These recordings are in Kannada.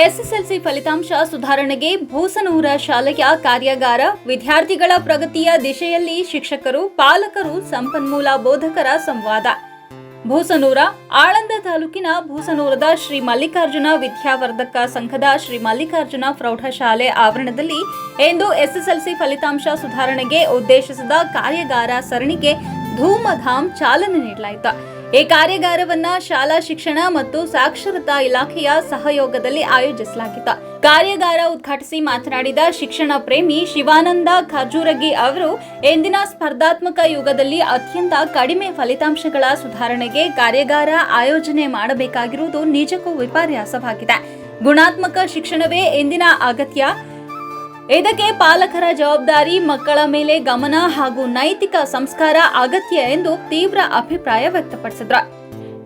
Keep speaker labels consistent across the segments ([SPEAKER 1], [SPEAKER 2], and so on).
[SPEAKER 1] ಎಸ್ಎಸ್ಎಲ್ಸಿ ಫಲಿತಾಂಶ ಸುಧಾರಣೆಗೆ ಭೂಸನೂರ ಶಾಲೆಯ ಕಾರ್ಯಾಗಾರ. ವಿದ್ಯಾರ್ಥಿಗಳ ಪ್ರಗತಿಯ ದಿಶೆಯಲ್ಲಿ ಶಿಕ್ಷಕರು, ಪಾಲಕರು ಸಂಪನ್ಮೂಲ ಬೋಧಕರ ಸಂವಾದ. ಭೂಸನೂರ, ಆಳಂದ ತಾಲೂಕಿನ ಭೂಸನೂರದ ಶ್ರೀ ಮಲ್ಲಿಕಾರ್ಜುನ ವಿದ್ಯಾವರ್ಧಕ ಸಂಘದ ಶ್ರೀ ಮಲ್ಲಿಕಾರ್ಜುನ ಪ್ರೌಢಶಾಲೆ ಆವರಣದಲ್ಲಿ ಇಂದು ಎಸ್ಎಸ್ಎಲ್ಸಿ ಫಲಿತಾಂಶ ಸುಧಾರಣೆಗೆ ಉದ್ದೇಶಿಸಿದ ಕಾರ್ಯಾಗಾರ ಸರಣಿಗೆ ಧೂಮಧಾಮ್ ಚಾಲನೆ ನೀಡಲಾಯಿತು. ಈ ಕಾರ್ಯಾಗಾರವನ್ನ ಶಾಲಾ ಶಿಕ್ಷಣ ಮತ್ತು ಸಾಕ್ಷರತಾ ಇಲಾಖೆಯ ಸಹಯೋಗದಲ್ಲಿ ಆಯೋಜಿಸಲಾಗಿತ್ತು. ಕಾರ್ಯಾಗಾರ ಉದ್ಘಾಟಿಸಿ ಮಾತನಾಡಿದ ಶಿಕ್ಷಣ ಪ್ರೇಮಿ ಶಿವಾನಂದ ಖರ್ಜೂರಗಿ ಅವರು, ಇಂದಿನ ಸ್ಪರ್ಧಾತ್ಮಕ ಯುಗದಲ್ಲಿ ಅತ್ಯಂತ ಕಡಿಮೆ ಫಲಿತಾಂಶಗಳ ಸುಧಾರಣೆಗೆ ಕಾರ್ಯಾಗಾರ ಆಯೋಜನೆ ಮಾಡಬೇಕಾಗಿರುವುದು ನಿಜಕ್ಕೂ ವಿಪರ್ಯಾಸವಾಗಿದೆ. ಗುಣಾತ್ಮಕ ಶಿಕ್ಷಣವೇ ಇಂದಿನ ಅಗತ್ಯ. ಇದಕ್ಕೆ ಪಾಲಕರ ಜವಾಬ್ದಾರಿ, ಮಕ್ಕಳ ಮೇಲೆ ಗಮನ ಹಾಗೂ ನೈತಿಕ ಸಂಸ್ಕಾರ ಅಗತ್ಯ ಎಂದು ತೀವ್ರ ಅಭಿಪ್ರಾಯ ವ್ಯಕ್ತಪಡಿಸಿದ್ರು.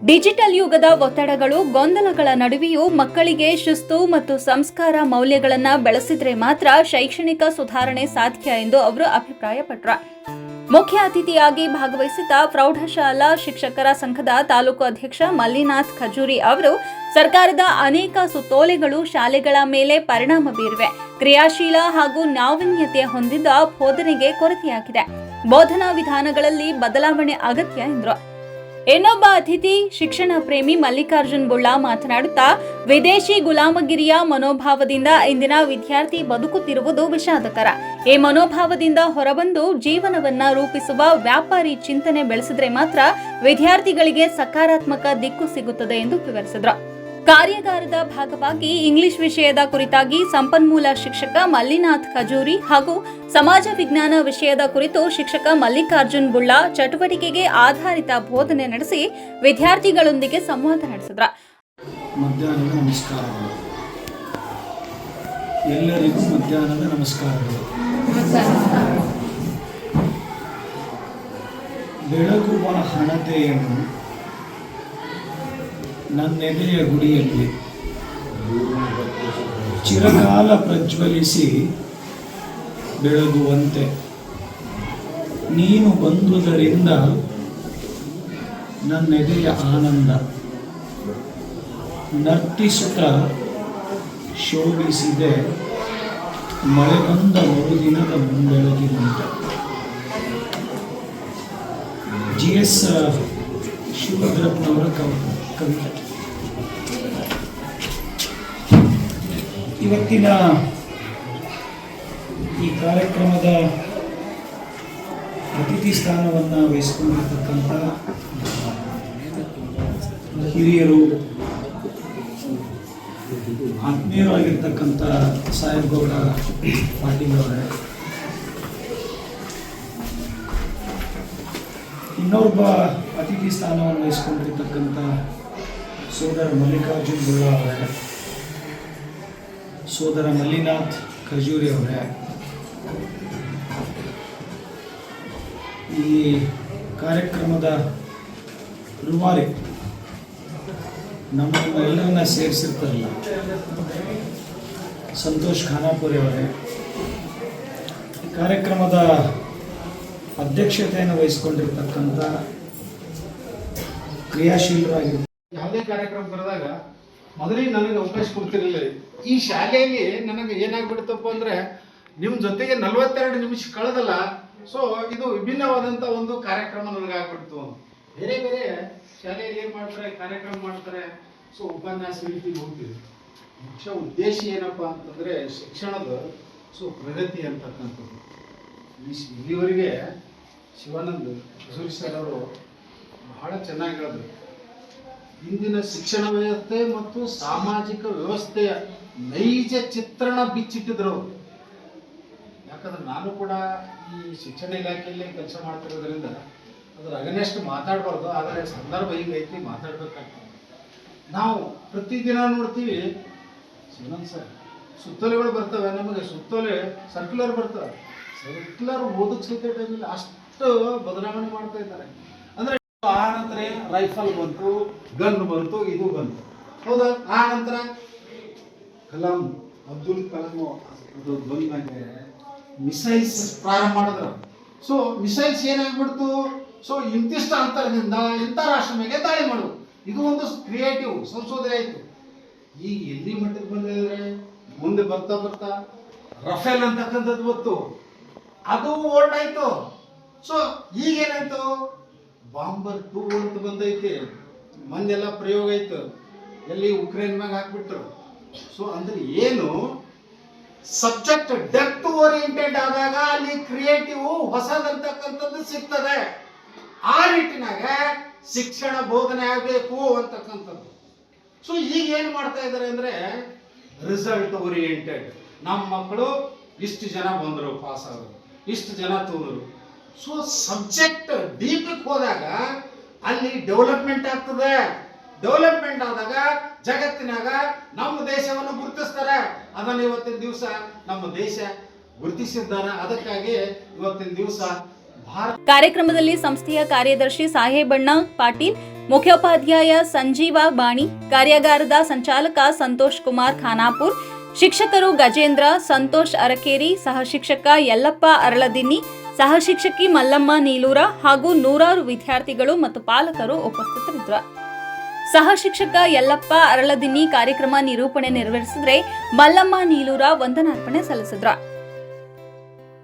[SPEAKER 1] ಡಿಜಿಟಲ್ ಯುಗದ ಒತ್ತಡಗಳು, ಗೊಂದಲಗಳ ನಡುವೆಯೂ ಮಕ್ಕಳಿಗೆ ಶಿಸ್ತು ಮತ್ತು ಸಂಸ್ಕಾರ ಮೌಲ್ಯಗಳನ್ನು ಬೆಳೆಸಿದ್ರೆ ಮಾತ್ರ ಶೈಕ್ಷಣಿಕ ಸುಧಾರಣೆ ಸಾಧ್ಯ ಎಂದು ಅವರು ಅಭಿಪ್ರಾಯಪಟ್ಟರು ಮುಖ್ಯ ಅತಿಥಿಯಾಗಿ ಭಾಗವಹಿಸಿದ್ದ ಪ್ರೌಢಶಾಲಾ ಶಿಕ್ಷಕರ ಸಂಘದ ತಾಲೂಕು ಅಧ್ಯಕ್ಷ ಮಲ್ಲಿನಾಥ್ ಖಜೂರಿ ಅವರು, ಸರ್ಕಾರದ ಅನೇಕ ಸುತ್ತೋಲೆಗಳು ಶಾಲೆಗಳ ಮೇಲೆ ಪರಿಣಾಮ ಬೀರಿವೆ. ಕ್ರಿಯಾಶೀಲ ಹಾಗೂ ನಾವೀನ್ಯತೆ ಹೊಂದಿದ್ದ ಬೋಧನೆಗೆ ಕೊರತೆಯಾಗಿದೆ. ಬೋಧನಾ ವಿಧಾನಗಳಲ್ಲಿ ಬದಲಾವಣೆ ಅಗತ್ಯ ಎಂದರು. ಇನ್ನೊಬ್ಬ ಅತಿಥಿ ಶಿಕ್ಷಣ ಪ್ರೇಮಿ ಮಲ್ಲಿಕಾರ್ಜುನ್ ಬುಳ್ಳಾ ಮಾತನಾಡುತ್ತಾ, ವಿದೇಶಿ ಗುಲಾಮಗಿರಿಯ ಮನೋಭಾವದಿಂದ ಇಂದಿನ ವಿದ್ಯಾರ್ಥಿ ಬದುಕುತ್ತಿರುವುದು ವಿಷಾದಕರ. ಈ ಮನೋಭಾವದಿಂದ ಹೊರಬಂದು ಜೀವನವನ್ನ ರೂಪಿಸುವ ವ್ಯಾಪಾರಿ ಚಿಂತನೆ ಬೆಳೆಸಿದ್ರೆ ಮಾತ್ರ ವಿದ್ಯಾರ್ಥಿಗಳಿಗೆ ಸಕಾರಾತ್ಮಕ ದಿಕ್ಕು ಸಿಗುತ್ತದೆ ಎಂದು ವಿವರಿಸಿದರು. ಕಾರ್ಯಾಗಾರದ ಭಾಗವಾಗಿ ಇಂಗ್ಲಿಷ್ ವಿಷಯದ ಕುರಿತಾಗಿ ಸಂಪನ್ಮೂಲ ಶಿಕ್ಷಕ ಮಲ್ಲಿನಾಥ್ ಖಜೂರಿ ಹಾಗೂ ಸಮಾಜ ವಿಜ್ಞಾನ ವಿಷಯದ ಕುರಿತು ಶಿಕ್ಷಕ ಮಲ್ಲಿಕಾರ್ಜುನ್ ಬುಳ್ಳಾ ಚಟುವಟಿಕೆಗೆ ಆಧಾರಿತ ಬೋಧನೆ ನಡೆಸಿ ವಿದ್ಯಾರ್ಥಿಗಳೊಂದಿಗೆ ಸಂವಾದ ನಡೆಸಿದ್ರ.
[SPEAKER 2] ಎಲ್ಲರಿಗೂ ಮಧ್ಯಾಹ್ನದ ನಮಸ್ಕಾರಗಳು. ಬೆಳಗುವ ಹಣತೆಯನ್ನು ನನ್ನೆದೆಯ ಗುಡಿಯಲ್ಲಿ ಚಿರಕಾಲ ಪ್ರಜ್ವಲಿಸಿ ಬೆಳಗುವಂತೆ. ನೀನು ಬಂದುದರಿಂದ ನನ್ನೆದೆಯ ಆನಂದ. ನರ್ತಿಸುತ್ತ ಶೋಭಿಸಿದೆ ಮಳೆ ಬಂದ ಮರುದಿನದ ಮುಂಬೆಳಗಿನಂತೆ. ಜಿ ಎಸ್ ಶಿವಭದ್ರಪ್ಪನವರ ಕವ ಕವಿತೆ ಇವತ್ತಿನ ಈ ಕಾರ್ಯಕ್ರಮದ ಅತಿಥಿ ಸ್ಥಾನವನ್ನು ವಹಿಸಿಕೊಂಡಿರ್ತಕ್ಕಂಥ ಹಿರಿಯರು ಆತ್ಮೀಯರಾಗಿರ್ತಕ್ಕಂಥ ಸಾಹೇಬ್ಗೌಡ ಪಾಟೀಲ್ ಅವರೇ, ಇನ್ನೊಬ್ಬ ಅತಿಥಿ ಸ್ಥಾನವನ್ನು ವಹಿಸಿಕೊಂಡಿರ್ತಕ್ಕಂಥ ಸೋದರ ಮಲ್ಲಿಕಾರ್ಜುನ್ ಬುಳ್ಳಾ ಅವರೇ, ಸೋದರ ಮಲ್ಲಿನಾಥ್ ಖಜೂರಿ ಅವರೇ, ಈ ಕಾರ್ಯಕ್ರಮದ ರೂವಾರಿ ನಮ್ಮನ್ನು ಎಲ್ಲರನ್ನ ಸೇರಿಸಿರ್ತಾರಲ್ಲ, ಸಂತೋಷ್ ಖಾನಾಪುರಿ ಅವರೇ ಕಾರ್ಯಕ್ರಮದ ಅಧ್ಯಕ್ಷತೆಯನ್ನು ವಹಿಸಿಕೊಂಡಿರ್ತಕ್ಕಂಥ ಕ್ರಿಯಾಶೀಲರಾಗಿರ್ತ
[SPEAKER 3] ಯಾವುದೇ ಕಾರ್ಯಕ್ರಮ ಬರೆದಾಗ ಮೊದಲಿಗೆ ನನಗೆ ಅವಕಾಶ ಕೊಡ್ತಿರಲಿಲ್ಲ. ಈ ಶಾಲೆಯಲ್ಲಿ ನನಗೆ ಏನಾಗ್ಬಿಡ್ತಪ್ಪ ಅಂದ್ರೆ ನಿಮ್ಮ ಜೊತೆಗೆ ನಲವತ್ತೆರಡು ನಿಮಿಷ ಕಳೆದಲ್ಲ ಸೊ ಇದು ವಿಭಿನ್ನವಾದಂಥ ಒಂದು ಕಾರ್ಯಕ್ರಮ ನನಗೆ ಆಗ್ಬಿಡ್ತು ಬೇರೆ ಬೇರೆ ಶಾಲೆಯಲ್ಲಿ ಏನು ಮಾಡ್ತಾರೆ, ಕಾರ್ಯಕ್ರಮ ಮಾಡ್ತಾರೆ ಸೊ ಉಪನ್ಯಾಸ ರೀತಿ ಹೋಗ್ತೀವಿ ಮುಖ್ಯ ಉದ್ದೇಶ ಏನಪ್ಪ ಅಂತಂದ್ರೆ ಶಿಕ್ಷಣದ ಸೊ ಪ್ರಗತಿ ಅಂತಕ್ಕಂಥದ್ದು. ಈ ಇಲ್ಲಿವರೆಗೆ ಶಿವಾನಂದ್ ಸರ್ ಅವರು ಬಹಳ ಚೆನ್ನಾಗಿ ಹೇಳಿದ್ರು. ಇಂದಿನ ಶಿಕ್ಷಣ ವ್ಯವಸ್ಥೆ ಮತ್ತು ಸಾಮಾಜಿಕ ವ್ಯವಸ್ಥೆಯ ನೈಜ ಚಿತ್ರಣ ಬಿಚ್ಚಿಟ್ಟಿದ್ರು. ಯಾಕಂದ್ರೆ ನಾನು ಕೂಡ ಈ ಶಿಕ್ಷಣ ಇಲಾಖೆಯಲ್ಲಿ ಕೆಲಸ ಮಾಡ್ತಿರೋದ್ರಿಂದ ಅದ್ರ ಅಗನೆಷ್ಟು ಮಾತಾಡಬಾರ್ದು, ಆದರೆ ಸಂದರ್ಭ ಹಿಂಗೈತಿ ಮಾತಾಡ್ಬೇಕಾಗ್ತದೆ. ನಾವು ಪ್ರತಿದಿನ ನೋಡ್ತೀವಿ ಶಿವನಂದ್ ಸರ್, ಸುತ್ತೋಲೆಗಳು ಬರ್ತವೆ, ನಮಗೆ ಸುತ್ತೋಲೆ ಸರ್ಕ್ಯುಲರ್ ಬರ್ತವೆ. ಸರ್ಕ್ಯುಲರ್ ಓದಕ್ಕೆ ಸಹಿತ ಟೈಮಲ್ಲಿ ಅಷ್ಟು ಬದಲಾವಣೆ ಮಾಡ್ತಾ ಇದ್ದಾರೆ. ಆ ನಂತರ ರೈಫಲ್ ಬಂತು, ಗನ್ ಬಂತು, ಇದು ಬಂತು. ಹೌದಾ? ಆ ನಂತರ? ಕಲಾಂ ಅಬ್ದುಲ್ ಕಲಾಂ ಅದು ಬಂದ್ಮೇಲೆ ಮಿಸೈಲ್ಸ್ ಪ್ರಾರಂಭ ಮಾಡಿದ್ರು. So missiles ಏನಾಗ್ಬಿಡ್ತು? ಸೊ ಇಂತಿಷ್ಟ ಅಂತರದಿಂದ ಇಂಥ ರಾಷ್ಟ್ರ ಮೇಲೆ ದಾಳಿ ಮಾಡು ಇದು ಒಂದು ಕ್ರಿಯೇಟಿವ್ ಸಂಶೋಧನೆ ಆಯಿತು. ಈಗ ಎಲ್ಲಿ ಮಟ್ಟಕ್ಕೆ ಬಂದಿದ್ರೆ ಮುಂದೆ ಬರ್ತಾ ಬರ್ತಾ ರಫೇಲ್ ಅಂತಕ್ಕಂಥದ್ದು ಗೊತ್ತು ಅದು ಓಲ್ಡ್ ಆಯ್ತು. ಸೊ ಈಗೇನಾಯ್ತು ಬಾಂಬರ್ ಟೂ ಅಂತ ಬಂದೈತಿ. ಮೊನ್ನೆಲ್ಲ ಪ್ರಯೋಗ ಆಯ್ತು. ಎಲ್ಲಿ ಉಕ್ರೇನ್ ಮ್ಯಾಗ ಹಾಕ್ಬಿಟ್ರು. ಸೊ ಅಂದ್ರೆ ಏನು? ಸಬ್ಜೆಕ್ಟ್ ಡೆಪ್ತ್ ಓರಿಯೆಂಟೆಡ್ ಆದಾಗ ಅಲ್ಲಿ ಕ್ರಿಯೇಟಿವ್ ಹೊಸದಂತಕ್ಕಂಥದ್ದು ಸಿಗ್ತದೆ. ಆ ನಿಟ್ಟಿನಾಗ ಶಿಕ್ಷಣ ಬೋಧನೆ ಆಗಬೇಕು ಅಂತಕ್ಕಂಥದ್ದು. ಸೊ ಈಗ ಏನು ಮಾಡ್ತಾ ಇದ್ದಾರೆ ಅಂದ್ರೆ ರಿಸಲ್ಟ್ ಓರಿಯೆಂಟೆಡ್ ನಮ್ಮ ಮಕ್ಕಳು ಇಷ್ಟು ಜನ ಬಂದರು ಪಾಸ್ ಆದರು. ಇಷ್ಟು ಜನ ತೋದರು. ಸೊ ಸಬ್ಜೆಕ್ಟ್ ಡೀಪಿಗೆ ಹೋದಾಗ ಅಲ್ಲಿ ಡೆವಲಪ್ಮೆಂಟ್ ಆಗ್ತದೆ. ಡೆವಲಪ್ಮೆಂಟ್ ಆದಾಗ ಜಗತ್ತಿನಾಗ ನಮ್ಮ ದೇಶವನ್ನು ಗುರುತಿಸ್ತಾರೆ. ಅದನ್ನು ಇವತ್ತಿನ ದಿವಸ ನಮ್ಮ ದೇಶ ಗುರುತಿಸಿದ್ದಾರೆ. ಅದಕ್ಕಾಗಿ ಇವತ್ತಿನ ದಿವಸ
[SPEAKER 1] ಕಾರ್ಯಕ್ರಮದಲ್ಲಿ ಸಂಸ್ಥೆಯ ಕಾರ್ಯದರ್ಶಿ ಸಾಹೇಬಣ್ಣ ಪಾಟೀಲ್, ಮುಖ್ಯೋಪಾಧ್ಯಾಯ ಸಂಜೀವ ಬಾಣಿ, ಕಾರ್ಯಾಗಾರದ ಸಂಚಾಲಕ ಸಂತೋಷ್ ಕುಮಾರ್ ಖಾನಾಪುರ್, ಶಿಕ್ಷಕರು ಗಜೇಂದ್ರ, ಸಂತೋಷ್ ಅರಕೇರಿ, ಸಹ ಶಿಕ್ಷಕ ಯಲ್ಲಪ್ಪ ಅರಳದಿನ್ನಿ ಸಹ ಶಿಕ್ಷಕಿ ಮಲ್ಲಮ್ಮ ನೀಲೂರ ಹಾಗೂ ನೂರಾರು ವಿದ್ಯಾರ್ಥಿಗಳು ಮತ್ತು ಪಾಲಕರು ಉಪಸ್ಥಿತರಿದ್ದರು. ಸಹ ಶಿಕ್ಷಕ ಯಲ್ಲಪ್ಪ ಅರಳದಿನ್ನಿ ಕಾರ್ಯಕ್ರಮ ನಿರೂಪಣೆ ನೆರವೇರಿಸಿದ್ರೆ ಮಲ್ಲಮ್ಮ ನೀಲೂರ ವಂದನಾರ್ಪಣೆ ಸಲ್ಲಿಸಿದ್ರ.